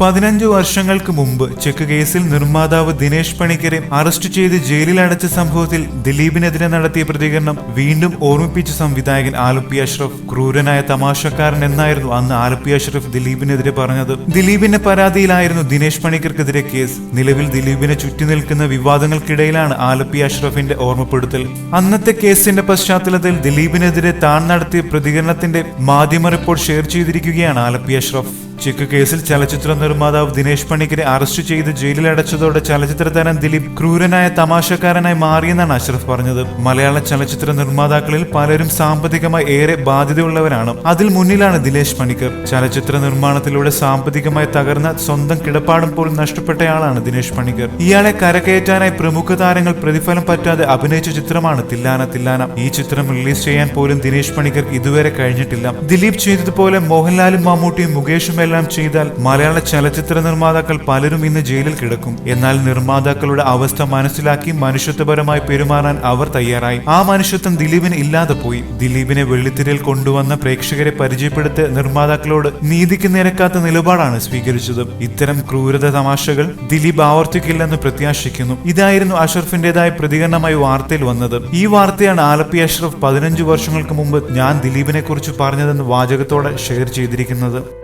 പതിനഞ്ചു വർഷങ്ങൾക്ക് മുമ്പ് ചെക്ക് കേസിൽ നിർമ്മാതാവ് ദിനേശ് പണിക്കരെ അറസ്റ്റ് ചെയ്ത് ജയിലിൽ അടച്ച സംഭവത്തിൽ ദിലീപിനെതിരെ നടത്തിയ പ്രതികരണം വീണ്ടും ഓർമ്മിപ്പിച്ച സംവിധായകൻ ആലപ്പി അഷ്റഫ് ക്രൂരനായ തമാശക്കാരൻ എന്നായിരുന്നു അന്ന് ആലപ്പി അഷ്റഫ് ദിലീപിനെതിരെ പറഞ്ഞത്. ദിലീപിന്റെ പരാതിയിലായിരുന്നു ദിനേശ് പണിക്കർക്കെതിരെ കേസ്. നിലവിൽ ദിലീപിനെ ചുറ്റി നിൽക്കുന്ന വിവാദങ്ങൾക്കിടയിലാണ് ആലപ്പി അഷ്റഫിന്റെ ഓർമ്മപ്പെടുത്തൽ. അന്നത്തെ കേസിന്റെ പശ്ചാത്തലത്തിൽ ദിലീപിനെതിരെ താൻ നടത്തിയ പ്രതികരണത്തിന്റെ മാധ്യമ റിപ്പോർട്ട് ഷെയർ ചെയ്തിരിക്കുകയാണ് ആലപ്പി അഷ്റഫ്. ചെക്ക് കേസിൽ ചലച്ചിത്ര നിർമ്മാതാവ് ദിനേശ് പണിക്കരെ അറസ്റ്റ് ചെയ്ത് ജയിലിലടച്ചതോടെ ചലച്ചിത്ര താരം ദിലീപ് ക്രൂരനായ തമാശക്കാരനായി മാറിയെന്നാണ് അഷ്റഫ് പറഞ്ഞത്. മലയാള ചലച്ചിത്ര നിർമ്മാതാക്കളിൽ പലരും സാമ്പത്തികമായി ഏറെ ബാധ്യതയുള്ളവരാണ്. അതിൽ മുന്നിലാണ് ദിനേശ് പണിക്കർ. ചലച്ചിത്ര നിർമ്മാണത്തിലൂടെ സാമ്പത്തികമായി തകർന്ന സ്വന്തം കിടപ്പാടും പോലും നഷ്ടപ്പെട്ടയാളാണ് ദിനേശ് പണിക്കർ. ഇയാളെ കരകയറ്റാനായി പ്രമുഖ താരങ്ങൾ പ്രതിഫലം പറ്റാതെ അഭിനയിച്ച ചിത്രമാണ് തില്ലാന തില്ലാന. ഈ ചിത്രം റിലീസ് ചെയ്യാൻ പോലും ദിനേശ് പണിക്കർ ഇതുവരെ കഴിഞ്ഞിട്ടില്ല. ദിലീപ് ചെയ്തതുപോലെ മോഹൻലാലും മമ്മൂട്ടിയും മുകേഷും എല്ലാം ചെയ്താൽ മലയാള ചലച്ചിത്ര നിർമ്മാതാക്കൾ പലരും ഇന്ന് ജയിലിൽ കിടക്കും. എന്നാൽ നിർമ്മാതാക്കളുടെ അവസ്ഥ മനസ്സിലാക്കി മനുഷ്യത്വപരമായി പെരുമാറാൻ അവർ തയ്യാറായി. ആ മനുഷ്യത്വം ദിലീപിന് ഇല്ലാതെ പോയി. ദിലീപിനെ വെള്ളിത്തിരയിൽ കൊണ്ടുവന്ന പ്രേക്ഷകരെ പരിചയപ്പെടുത്ത് നിർമ്മാതാക്കളോട് നീതിക്ക് നിരക്കാത്ത നിലപാടാണ് സ്വീകരിച്ചത്. ഇത്തരം ക്രൂരത തമാശകൾ ദിലീപ് ആവർത്തിക്കില്ലെന്ന് പ്രത്യാശിക്കുന്നു. ഇതായിരുന്നു അഷറഫിന്റേതായ പ്രതികരണമായി വാർത്തയിൽ വന്നത്. ഈ വാർത്തയാണ് ആലപ്പി അഷ്റഫ് പതിനഞ്ചു വർഷങ്ങൾക്ക് മുമ്പ് ഞാൻ ദിലീപിനെ കുറിച്ച് പറഞ്ഞതെന്ന് വാചകത്തോടെ ഷെയർ ചെയ്തിരിക്കുന്നത്.